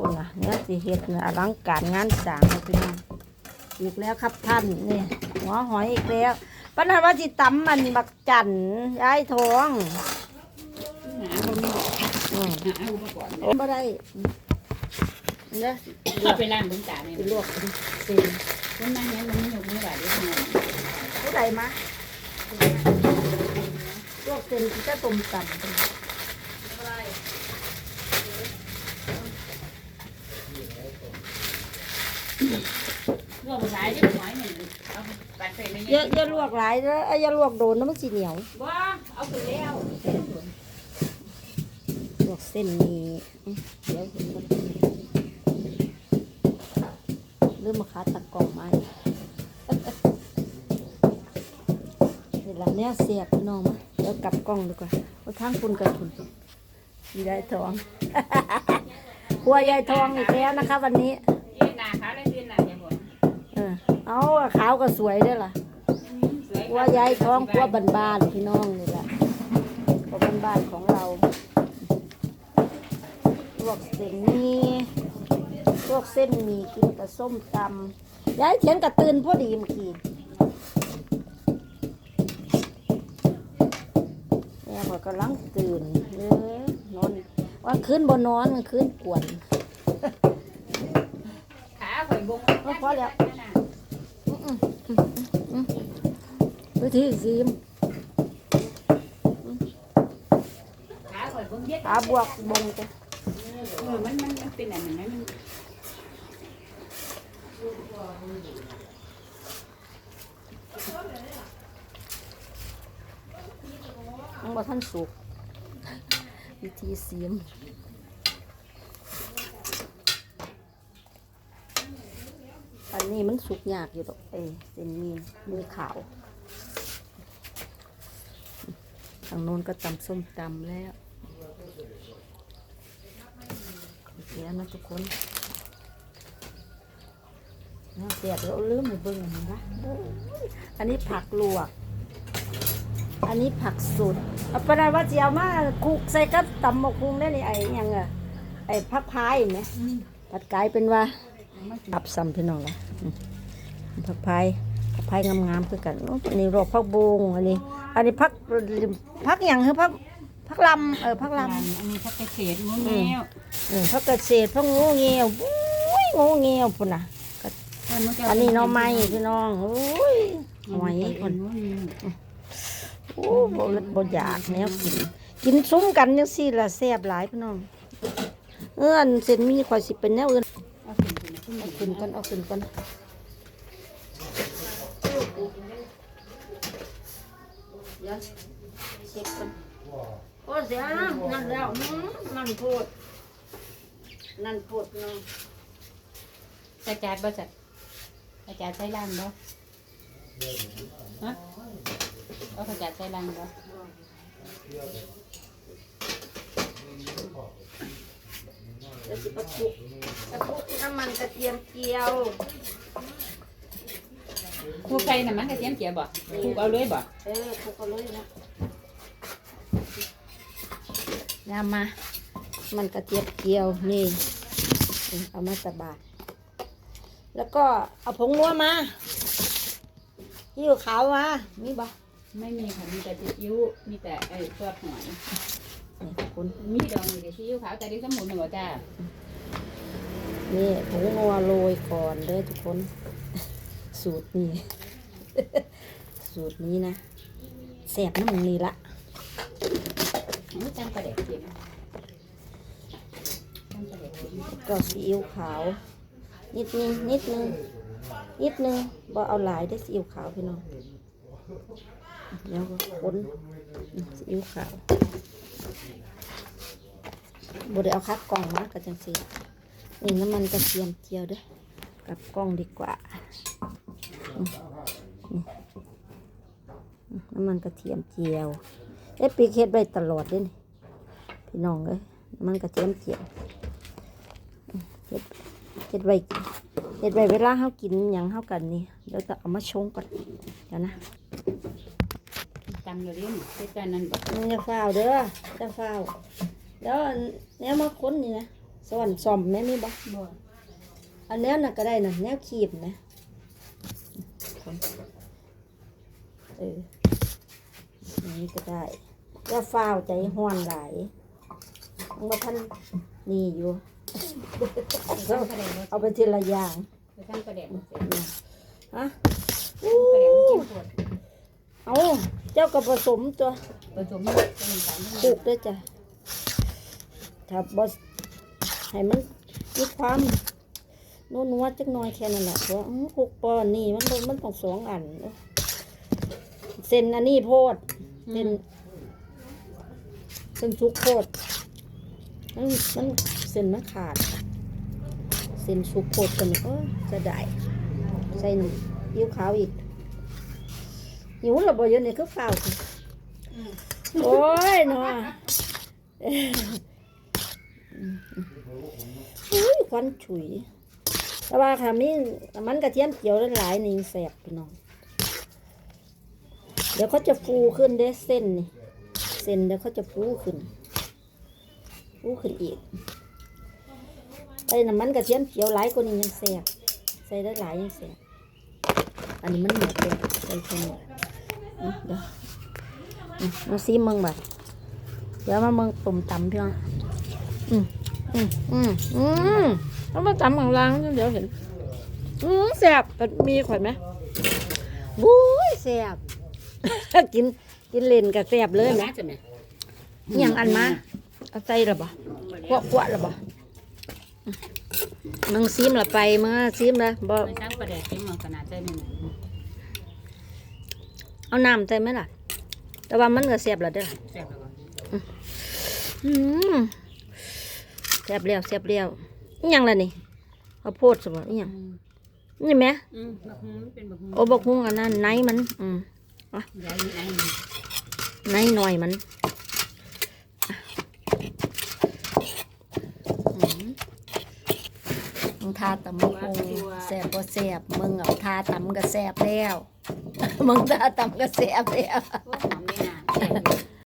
คุณน่ะเนี่ยสิเฮ็ดน่ะอลังการงานสางเลยพี่น้องอีกแล้วครับท่านนี่หัวหอยอีกแล้วปัญหาว่าสิตำมันบักจันยายทองหาอุปกรณ์บ่ได้เนี่ยเอไปล้างบื้องตาเนี่ยลวกสิคนนั่งนั้นมันไม่หยกมือไหวด้วยทำไมผู้ใดมาลวกเส้นที่จะต้มตำ ลวกภาษาจะหอยหนึ่งเอาปัดใส่ในอย่าอย่าลวกหลายเด้อเอ้ยอย่าลวกโดนนะมันสิเหนียวว้าเอาไปแล้วลวกเส้นนี้อื้อเดี๋ยวเห็นกันลืมมาขาตักกล่องไม้นี่ละเนี่ยเสียบพี่น้องมาเดี๋ยวกลับกล้องดีกว่าเอาทางคุณกับคุณยายทอง ครัวยายทองอีกแล้วนะคะ วันนี้ เอาขาวก็สวยด้วยล่ะสวยครัวยายทองครัวบ้านๆพี่น้องนี่แหละครัวบ้านๆของเราลวกเส้นหมีลวกเส้นหมีกินกับส้มตำยายเขียนกระตื่นพอดีเมื่อกี้แม่ก็กำลังตื่นเออนอนว่าคืนบนนอนมันคืนกวนขาข่อยบงเอาพอแล้ว ไปที่ซีมขาข่อยบงเย็ด ขาบวกบงจ้ะ เออมั นมันมันเป็นอะไรไหมมันมันบ่ท่านสุกวิธีซีมอันนี้มันสุกยากอยู่ดอกเอเส้นมีมือขาวทางโน้นก็ตำส้มตำแล้วโอเคนะทุกคนน่าเสียดเราลืมไปเบิ่งนะอันนี้ผักลวก อันนี้ผักสดเอาไปได้ว่าเจะเอามาคลุกใส่กับตำหมกคุงได้นี่ไอ้ยังอะไอ้ผักพายไหมผัดกลายเป็นว่า อับซ้ำพี่น้องละอืมผักพายผักพายงามๆคือกันโอ้อันนี้รอกผักบุงอันนี้ อันนี้ผักผักหยังคือผักผักลำเออผักลำอันนี้พักเกษตรงูเงี้ยวเออผักเกษตรผักงูเงี้ยวบุ้ยงูเงี้ยวพุ่นน่ะอันนี้หน้อไม้พี่น้องโอ้ยหอยคพุ่นนงูเงี้ยวโอ้บ่บ่อยากแนวกิน กินซุ้มกันจังซี่ล่ะแซ่บหลายพี่น้อง เอื้อนเส้นมีข่อยสิเป็นแนวอื่น เอาขึ้นขึ้นขึ้นเอาขึ้นกันเอาขึ้นกันเดี๋ยวเช็คกันโอ้เสียนั่นแล้วอืมนั่นโพดนั่นโพดพี่น้องกระจาดบ่จัดกระจาดใช้ล่างบ่ฮะเอากระจาดใช้ล่างบ่ เดี๋ยวสิประคุกประคุกน้ำมันกระเทียมเจียวครูไก่น่ะมันกระเทียมเจียวบ่ครูเอาเลยบ่เออคลุกเอาเลยนะยามา มันกระเทียมเจียวนี่เอามาสบาดแล้วก็เอาผงนัวมาที่อยู่ขาวมามีบ่ไม่มีค่ะมีแต่ซีอิ๊วมีแต่ไอ้ซอสหอยนี่ คุณมีดองมีแต่ซีอิ๊วขาวแต่ดิสมุนหนึ่งจ้านี่ผงนัวโรยก่อนเด้อทุกคน สูตรนี้ สูตรนี้นะแซ่บน้ำมันนี่ละไม่จังประเด็กเค็มจังประเด็กเค็มก็ซีอิ๊วขาว นิดนึงนิดนึงนิดนึงบ่เอาหลายได้อซีอิ๊วขาวพี่น้องแล้วก็คนซีอิ๊วขาว บ่ได้เอาคัดกล่องมาก็จังซี่นี่น้ำมันกระเทียมเจียวเด้อกับกล้องดีกว่าอืมอืมอืมน้ำมันกระเทียมเจียว เอ๊ะปีกเฮ็ดไว้ตลอดเด้นี่พี่น้องเอ้ยน้ำมันกระเทียมเจียวเฮ็ดไว้เฮ็ดไว้เวลาเฮากินหยังเฮากันนี่เดี๋ยวจะเอามาชงก่อนเดี๋ยวนะจำอยู่เรื่องเพื่อนนั่นบอกมึงอย่าฟ้าวเด้ออย่าฟ้าว เดี๋ยวเนี้ยมาค้นนี่นะซ่อนซ่อมแม่มีบ่บ่อันแนวน่ะก็ได้น่ะแนวคีบนะเอออันนี้ก็ได้อย่าฟ้าวใจห้อนหลายมันบ่ทันนี่อยู่ไปทำกระเด็นบ่เอาไปทีละอย่างไปทำกระเด็นบ่เสร็จฮะกระเด็นกินปวดเอาเจ้าก็ผสมตัวผสมเป็นสารปลูกด้วยจ้ะ ถ้าบอให้มันมีความนัวนัวๆจักหน่อยแค่นั้นแหละเพราะว่าอื้อหกปอนด์นี่มันบ่มันต้องสองอันเด้อเส้นอันนี้โพดเส้นเส้นชุกโพดมันมันเส้นมันขาด เส้นชุกโพดกันนี่เออจะได้ใส่หนึ่งยิ้วขาวอีกหิวระเบิดอยู่นี่คือฝ้าวสิโอ้ยเนาะ อุ้ยควันฉุย แต่ว่าค่ะมีมันกระเทียมเจียวหลายๆนี่แสบพี่น้อง เดี๋ยวเขาจะฟูขึ้นเด้เส้นนี่ เส้นเดี๋ยวเขาจะฟูขึ้น ฟูขึ้นอีกไอ้น้ำมันกระเทียมเจียวหลายกว่านี้ยังแสบใส่ได้หลายยังแสบอันนี้มันหมดเลยใส่แค่นี้อะเดี๋ยวมาซีมึงแบบเดี๋ยวมามึงตุ่มตำพี่น้อง อืมอืมอืมอืมแล้วมาตำของล้างเดี๋ยวเห็น อืมแสบแต่มีข่อยไหมบุ้ยแสบกินกินเล่นกับแสบเลยไหมอย่างอันมาเอาใจหรอบ่กวกวหรอบ่อืมมึงซีมละไปมึงซีมละบ่ไปทำกระเด็นกิมขนาดใจนี่เอาน้ำใส่ไหมล่ะ แต่ว่ามันก็แสบแล้วเด้อแซ่บแล้อืม ซ่บเรียวแซ่บเรียวอิหยังล่ะนี่ข้าวโพดสบ่อิหยังนี่แหมอืมบักฮูมันเป็นบักฮูโอ้บักฮุงอันนั้นไนมัน อืมยายนี่ไอ้ไนหน่อยมันอืมมึงทาตำบักฮุงแซ่บบ่แซ่บมึงเอาทาตำก็แซ่บแล้ว มึงทาตำก็แซ่บแล้วพวกหอมนี่น่ะแซ่บ